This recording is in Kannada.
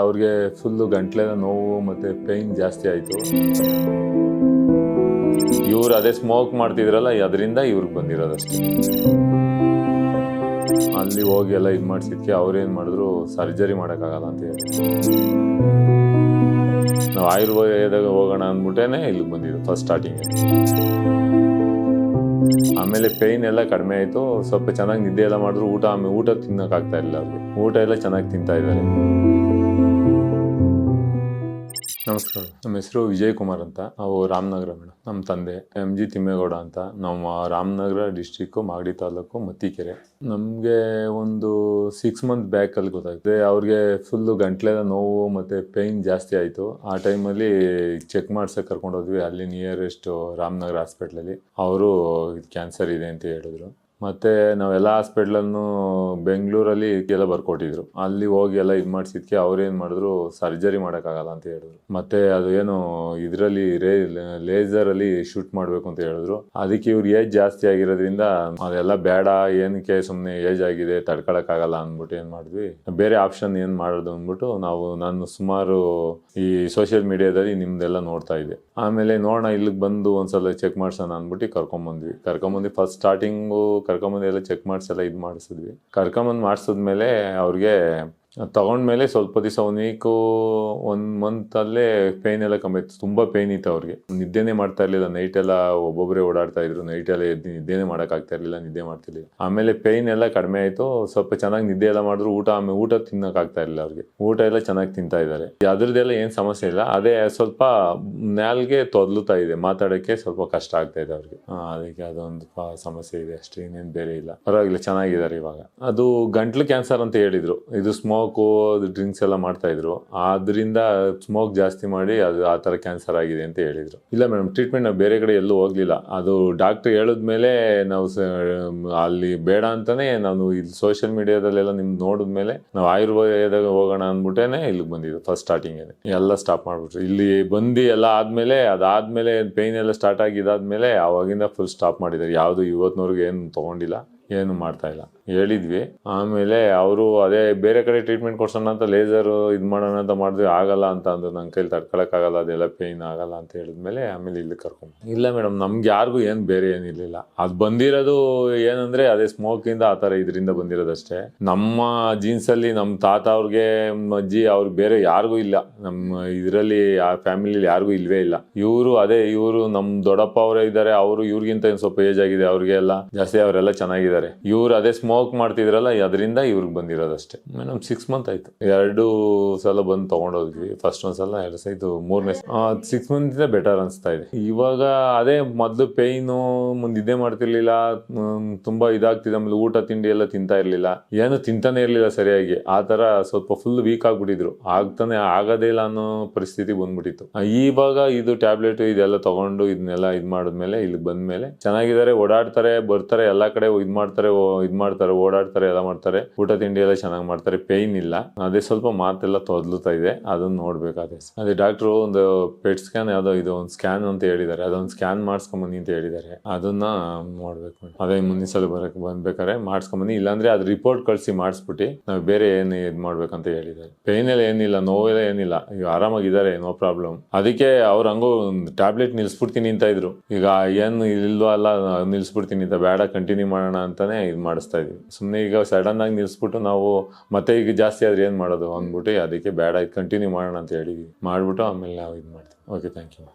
ಅವ್ರಿಗೆ ಫುಲ್ಲು ಗಂಟ್ಲೆಲ್ಲ ನೋವು ಮತ್ತೆ ಪೇಯ್ನ್ ಜಾಸ್ತಿ ಆಯಿತು. ಇವ್ರು ಅದೇ ಸ್ಮೋಕ್ ಮಾಡ್ತಿದ್ರಲ್ಲ, ಅದರಿಂದ ಇವ್ರಿಗೆ ಬಂದಿರೋದು ಅಲ್ಲಿ ಹೋಗಿ ಎಲ್ಲ ಇದು ಮಾಡಿಸಿದ್ಕೆ ಅವ್ರೇನು ಮಾಡಿದ್ರು ಸರ್ಜರಿ ಮಾಡೋಕ್ಕಾಗಲ್ಲ ಅಂತ ಹೇಳಿ. ನಾವು ಆಯುರ್ವೇದಾಗ ಹೋಗೋಣ ಅಂದ್ಬಿಟ್ಟೇ ಇಲ್ಲಿಗೆ ಬಂದಿದ್ದು ಫಸ್ಟ್ ಸ್ಟಾರ್ಟಿಂಗ್ ಆಮೇಲೆ ಪೇಯ್ನ್ ಎಲ್ಲ ಕಡಿಮೆ ಆಯಿತು, ಸ್ವಲ್ಪ ಚೆನ್ನಾಗಿ ನಿದ್ದೆ ಎಲ್ಲ ಮಾಡಿದ್ರು, ಊಟ ಆಮೇಲೆ ಊಟ ತಿನ್ನೋಕ್ಕಾಗ್ತಾ ಇಲ್ಲ ಅವ್ರಿಗೆ. ಊಟ ಎಲ್ಲ ಚೆನ್ನಾಗಿ ತಿಂತಾ ಇದ್ದಾರೆ. ನಮಸ್ಕಾರ. ನಮ್ಮ ಹೆಸರು ವಿಜಯ್ ಕುಮಾರ್ ಅಂತ. ನಾವು ರಾಮನಗರ ಮೇಡಮ್ ನಮ್ಮ ತಂದೆ ಎಂ ಜಿ ತಿಮ್ಮೇಗೌಡ ಅಂತ. ನಮ್ಮ ರಾಮನಗರ ಡಿಸ್ಟಿಕ್ಕು ಮಾಗಡಿ ತಾಲೂಕು ಮತ್ತಿಕೆರೆ. ನಮಗೆ ಒಂದು ಸಿಕ್ಸ್ ಮಂತ್ ಬ್ಯಾಕಲ್ಲಿ ಗೊತ್ತಾಗುತ್ತೆ ಅವ್ರಿಗೆ ಫುಲ್ಲು ಗಂಟ್ಲೆಲ್ಲ ನೋವು ಮತ್ತು ಪೇಯ್ನ್ ಜಾಸ್ತಿ ಆಯಿತು. ಆ ಟೈಮಲ್ಲಿ ಚೆಕ್ ಮಾಡ್ಸಕ್ಕೆ ಕರ್ಕೊಂಡು ಹೋದ್ವಿ. ಅಲ್ಲಿ ನಿಯರೆಸ್ಟ್ ರಾಮನಗರ ಹಾಸ್ಪಿಟ್ಲಲ್ಲಿ ಅವರು ಕ್ಯಾನ್ಸರ್ ಇದೆ ಅಂತ ಹೇಳಿದ್ರು. ಮತ್ತೆ ನಾವೆಲ್ಲ ಹಾಸ್ಪಿಟ್ಲನ್ನು ಬೆಂಗಳೂರಲ್ಲಿ ಎಲ್ಲ ಬರ್ಕೊಟ್ಟಿದ್ರು. ಅಲ್ಲಿ ಹೋಗಿ ಎಲ್ಲ ಇದು ಮಾಡಿಸಿದ್ಕೆ ಅವ್ರೇನು ಮಾಡಿದ್ರು ಸರ್ಜರಿ ಮಾಡೋಕ್ಕಾಗಲ್ಲ ಅಂತ ಹೇಳಿದ್ರು. ಮತ್ತೆ ಅದು ಏನು ಇದರಲ್ಲಿ ರೇ ಲೇಸರಲ್ಲಿ ಶೂಟ್ ಮಾಡಬೇಕು ಅಂತ ಹೇಳಿದ್ರು. ಅದಕ್ಕೆ ಇವ್ರು ಏಜ್ ಜಾಸ್ತಿ ಆಗಿರೋದ್ರಿಂದ ಅದೆಲ್ಲ ಬೇಡ, ಏನಕ್ಕೆ ಸುಮ್ಮನೆ ಏಜ್ ಆಗಿದೆ, ತಡ್ಕೊಳಕ್ಕಾಗಲ್ಲ ಅಂದ್ಬಿಟ್ಟು ಏನು ಮಾಡಿದ್ವಿ. ಬೇರೆ ಆಪ್ಷನ್ ಏನು ಮಾಡೋದು ಅಂದ್ಬಿಟ್ಟು ನಾವು ನಾನು ಸುಮಾರು ಈ ಸೋಷಿಯಲ್ ಮೀಡಿಯಾದಲ್ಲಿ ನಿಮ್ದೆಲ್ಲ ನೋಡ್ತಾ ಇದ್ದೆ. ಆಮೇಲೆ ನೋಡೋಣ ಇಲ್ಲಿಗೆ ಬಂದು ಒಂದ್ಸಲ ಚೆಕ್ ಮಾಡ್ಸೋಣ ಅಂದ್ಬಿಟ್ಟು ಕರ್ಕೊಂಬಂದ್ವಿ. ಕರ್ಕೊಂಬಂದು ಫಸ್ಟ್ ಸ್ಟಾರ್ಟಿಂಗು ಕರ್ಕೊಂಬಂದು ಎಲ್ಲ ಚೆಕ್ ಮಾಡಿಸಿ ಎಲ್ಲ ಇದು ಮಾಡಿಸಿದ್ವಿ. ಕರ್ಕೊಂಬಂದು ಮಾಡಿಸಿದ್ಮೇಲೆ ಅವ್ರಿಗೆ ತಗೊಂಡ್ಮೇಲೆ ಸ್ವಲ್ಪ ದಿವಸ ಒಂದು ವೀಕು ಒಂದು ಮಂತಲ್ಲೇ ಪೇಯ್ನ್ ಎಲ್ಲ ಕಮ್ಮಿ ಆಯ್ತು. ತುಂಬ ಪೇಯ್ನ್ ಇತ್ತು ಅವ್ರಿಗೆ. ನಿದ್ದೆನೇ ಮಾಡ್ತಾ ಇರಲಿಲ್ಲ. ನೈಟ್ ಎಲ್ಲ ಒಬ್ಬೊಬ್ಬರೇ ಓಡಾಡ್ತಾ ಇದ್ರು. ನೈಟ್ ಎಲ್ಲ ಎದ್ದು ನಿದ್ದೆನೇ ಮಾಡೋಕ್ಕಾಗ್ತಾ ಇರಲಿಲ್ಲ. ನಿದ್ದೆ ಮಾಡ್ತಿರ್ಲಿಲ್ಲ ಆಮೇಲೆ ಪೇಯ್ನ್ ಎಲ್ಲ ಕಡಿಮೆ ಆಯಿತು. ಸ್ವಲ್ಪ ಚೆನ್ನಾಗಿ ನಿದ್ದೆ ಎಲ್ಲ ಮಾಡಿದ್ರು. ಊಟ ಆಮೇಲೆ ಊಟ ತಿನ್ನೋಕ್ಕಾಗ್ತಾ ಇರಲಿಲ್ಲ ಅವ್ರಿಗೆ. ಊಟ ಎಲ್ಲ ಚೆನ್ನಾಗಿ ತಿಂತಾ ಇದ್ದಾರೆ. ಅದ್ರದ್ದೆಲ್ಲ ಏನು ಸಮಸ್ಯೆ ಇಲ್ಲ. ಅದೇ ಸ್ವಲ್ಪ ನಾಲ್ಗೆ ತೊದಲುತ್ತಾ ಇದೆ. ಮಾತಾಡೋಕ್ಕೆ ಸ್ವಲ್ಪ ಕಷ್ಟ ಆಗ್ತಾ ಇದೆ ಅವ್ರಿಗೆ. ಅದಕ್ಕೆ ಅದೊಂದು ಸಮಸ್ಯೆ ಇದೆ ಅಷ್ಟೇ. ಇನ್ನೇನು ಬೇರೆ ಇಲ್ಲ. ಪರವಾಗಿಲ್ಲ. ಚೆನ್ನಾಗಿದ್ದಾರೆ ಇವಾಗ. ಅದು ಗಂಟ್ಲು ಕ್ಯಾನ್ಸರ್ ಅಂತ ಹೇಳಿದ್ರು. ಇದು ಸ್ಮೋಕು ಡ್ರಿಂಕ್ಸ್ ಎಲ್ಲ ಮಾಡ್ತಾ ಇದ್ರು. ಆದ್ರಿಂದ ಸ್ಮೋಕ್ ಜಾಸ್ತಿ ಮಾಡಿ ಅದು ಆ ಥರ ಕ್ಯಾನ್ಸರ್ ಆಗಿದೆ ಅಂತ ಹೇಳಿದರು. ಇಲ್ಲ ಮೇಡಮ್ ಟ್ರೀಟ್ಮೆಂಟ್ ನಾವು ಬೇರೆ ಕಡೆ ಎಲ್ಲೂ ಹೋಗಲಿಲ್ಲ. ಅದು ಡಾಕ್ಟ್ರ್ ಹೇಳಿದ್ಮೇಲೆ ನಾವು ಅಲ್ಲಿ ಬೇಡ ಅಂತಲೇ ನಾನು ಇಲ್ಲಿ ಸೋಷಿಯಲ್ ಮೀಡಿಯಾದಲ್ಲೆಲ್ಲ ನಿಮ್ಗೆ ನೋಡಿದ್ಮೇಲೆ ನಾವು ಆಯುರ್ವೇದಕ್ಕೆ ಹೋಗೋಣ ಅಂದ್ಬಿಟ್ಟೇನೆ ಇಲ್ಲಿಗೆ ಬಂದಿದ್ದು ಫಸ್ಟ್ ಸ್ಟಾರ್ಟಿಂಗ್ ಎಲ್ಲ ಸ್ಟಾಪ್ ಮಾಡಿಬಿಟ್ರು. ಇಲ್ಲಿ ಬಂದು ಎಲ್ಲ ಆದಮೇಲೆ, ಅದಾದ್ಮೇಲೆ ಪೇಯ್ನ್ ಎಲ್ಲ ಸ್ಟಾರ್ಟ್ ಆಗಿದಾದ್ಮೇಲೆ ಆವಾಗಿಂದ ಫುಲ್ ಸ್ಟಾಪ್ ಮಾಡಿದ್ದಾರೆ. ಯಾವುದು ಇವತ್ತಿನವ್ರಿಗೆ ಏನು ತಗೊಂಡಿಲ್ಲ, ಏನು ಮಾಡ್ತಾ ಇಲ್ಲ. ಹೇಳಿದ್ವಿ. ಆಮೇಲೆ ಅವರು ಅದೇ ಬೇರೆ ಕಡೆ ಟ್ರೀಟ್ಮೆಂಟ್ ಕೊಡ್ಸೋಣ ಅಂತ ಲೇಸರ್ ಇದು ಮಾಡೋಣ ಅಂತ ಮಾಡಿದ್ವಿ. ಆಗಲ್ಲ ಅಂತ ಅಂದ್ರೆ. ನನ್ನ ಕೈಲಿ ತಡ್ಕೊಳಕ್ಕಾಗಲ್ಲ ಅದೆಲ್ಲ ಪೇಯ್ನ್ ಆಗಲ್ಲ ಅಂತ ಹೇಳಿದ್ಮೇಲೆ ಆಮೇಲೆ ಇಲ್ಲಿ ಕರ್ಕೊಂಡು ಇಲ್ಲ ಮೇಡಮ್ ನಮ್ಗೆ ಯಾರಿಗೂ ಏನು ಬೇರೆ ಏನಿರಲಿಲ್ಲ ಅದು ಬಂದಿರೋದು ಏನಂದ್ರೆ ಅದೇ ಸ್ಮೋಕಿಂದ ಆ ಥರ ಇದರಿಂದ ಬಂದಿರೋದಷ್ಟೇ. ನಮ್ಮ ಜೀನ್ಸಲ್ಲಿ ನಮ್ಮ ತಾತ ಅವ್ರಿಗೆ ಅಜ್ಜಿ ಅವ್ರಿಗೆ ಬೇರೆ ಯಾರಿಗೂ ಇಲ್ಲ. ನಮ್ಮ ಇದರಲ್ಲಿ ಆ ಫ್ಯಾಮಿಲಿಲಿ ಯಾರಿಗೂ ಇಲ್ವೇ ಇಲ್ಲ. ಇವರು ಅದೇ, ಇವರು ನಮ್ಮ ದೊಡ್ಡಪ್ಪ ಅವರೇ ಇದ್ದಾರೆ ಅವರು ಇವ್ರಿಗಿಂತ ಸ್ವಲ್ಪ ಏಜ್ ಆಗಿದೆ ಅವ್ರಿಗೆ ಎಲ್ಲ ಜಾಸ್ತಿ ಅವರೆಲ್ಲ ಚೆನ್ನಾಗಿದ್ದಾರೆ. ಇವರು ಅದೇ ಸ್ಮೋಕ್ ಮಾಡ್ತಿದ್ರಲ್ಲ ಅದರಿಂದ ಇವ್ರಿಗೆ ಬಂದಿರೋದಷ್ಟೇ. ಮೇಡಮ್ ಸಿಕ್ಸ್ ಮಂತ್ ಆಯ್ತು. ಎರಡು ಸಲ ಬಂದು ತೊಗೊಂಡೋದ್ವಿ. ಫಸ್ಟ್ ಒಂದ್ಸಲ ಎರಡು ಸಲ ಇದು ಮೂರನೇ ಸಿಕ್ಸ್ ಮಂತ್ ಇಂದ ಬೆಟರ್ ಅನಿಸ್ತಾ ಇದೆ. ಇವಾಗ ಅದೇ ಮೊದಲು ಪೇಯ್ನು ಮುಂದೆ ಇದೇ ಮಾಡ್ತಿರ್ಲಿಲ್ಲ. ತುಂಬ ಇದಾಗ್ತಿದೆ. ಆಮೇಲೆ ಊಟ, ತಿಂಡಿ ಎಲ್ಲ ತಿಂತಾ ಇರಲಿಲ್ಲ. ಏನು ತಿಂತಾನೆ ಇರಲಿಲ್ಲ ಸರಿಯಾಗಿ. ಆ ಥರ ಸ್ವಲ್ಪ ಫುಲ್ ವೀಕ್ ಆಗಿಬಿಟ್ಟಿದ್ರು. ಆಗ್ತಾನೆ ಆಗೋದೇ ಇಲ್ಲ ಅನ್ನೋ ಪರಿಸ್ಥಿತಿ ಬಂದ್ಬಿಟ್ಟಿತ್ತು. ಇವಾಗ ಇದು ಟ್ಯಾಬ್ಲೆಟ್ ಇದೆಲ್ಲ ತಗೊಂಡು ಇದನ್ನೆಲ್ಲ ಇದು ಮಾಡಿದ್ಮೇಲೆ ಇಲ್ಲಿ ಬಂದ್ಮೇಲೆ ಚೆನ್ನಾಗಿದ್ದಾರೆ, ಓಡಾಡ್ತಾರೆ, ಬರ್ತಾರೆ, ಎಲ್ಲಾ ಕಡೆ ಇದು ಮಾಡ್ತಾರೆ ಇದ್ ಮಾಡ್ತಾರೆ. ಓಡಾಡ್ತಾರೆ, ಎಲ್ಲ ಮಾಡ್ತಾರೆ. ಊಟ ತಿಂಡಿ ಎಲ್ಲ ಚೆನ್ನಾಗಿ ಮಾಡ್ತಾರೆ ಪೇಯ್ನ್ ಇಲ್ಲ. ಅದೇ ಸ್ವಲ್ಪ ಮಾತೆಲ್ಲ ತೊದಲುತ್ತಾ ಇದೆ ಅದನ್ನ ನೋಡ್ಬೇಕಾದ್ರೆ ಅದೇ ಡಾಕ್ಟ್ರು ಒಂದು ಪೆಟ್ ಸ್ಕ್ಯಾನ್ ಯಾವ್ದೋ ಇದು, ಒಂದು ಸ್ಕ್ಯಾನ್ ಅಂತ ಹೇಳಿದ್ದಾರೆ. ಅದೊಂದು ಸ್ಕ್ಯಾನ್ ಮಾಡಿಸ್ಕೊಂಬನ್ನಿ ಅಂತ ಹೇಳಿದ್ದಾರೆ. ಅದನ್ನ ನೋಡ್ಬೇಕು. ಅದೇ ಮುಂದಿನ ಸಲ ಬರಕ್ ಬಂದ್ಬೇಕಾರೆ ಮಾಡಿಸ್ಕೊಂಬನ್ನಿ. ಇಲ್ಲಾಂದ್ರೆ ಅದ್ ರಿಪೋರ್ಟ್ ಕಳಿಸಿ ಮಾಡಿಸ್ಬಿಟ್ಟು ನಾವು ಬೇರೆ ಏನು ಇದು ಮಾಡ್ಬೇಕಂತ ಹೇಳಿದ್ದಾರೆ. ಪೇಯ್ನ್ ಎಲ್ಲ ಏನಿಲ್ಲ ನೋವೆಲ್ಲ ಏನಿಲ್ಲ. ಈಗ ಆರಾಮಾಗಿದ್ದಾರೆ ನೋ ಪ್ರಾಬ್ಲಮ್ ಅದಕ್ಕೆ ಅವ್ರ ಹಂಗೋ ಒಂದು ಟ್ಯಾಬ್ಲೆಟ್ ನಿಲ್ಸ್ಬಿಡ್ತೀನಿ ಅಂತ ಇದ್ರು. ಈಗ ಏನು ಇಲ್ವೋ ಅಲ್ಲ, ನಿಲ್ಸ್ಬಿಡ್ತೀನಿ ಅಂತ, ಬೇಡ ಕಂಟಿನ್ಯೂ ಮಾಡೋಣ ಅಂತಾನೆ ಇದು ಮಾಡಿಸ್ತಾ ಇದ್ವಿ ಸುಮ್ಮನೆ ಈಗ ಸಡನ್ ಆಗಿ ನಿಲ್ಸ್ಬಿಟ್ಟು ನಾವು ಮತ್ತೆ ಈಗ ಜಾಸ್ತಿ ಆದ್ರೆ ಏನು ಮಾಡೋದು? ಅಂದ್ಬಿಟ್ಟು ಅದಕ್ಕೆ ಬೇಡ ಕಂಟಿನ್ಯೂ ಮಾಡೋಣ ಅಂತ ಹೇಳಿ, ಮಾಡಿಬಿಟ್ಟು ಆಮೇಲೆ ನಾವು ಇದು ಮಾಡ್ತೀವಿ. Okay thank you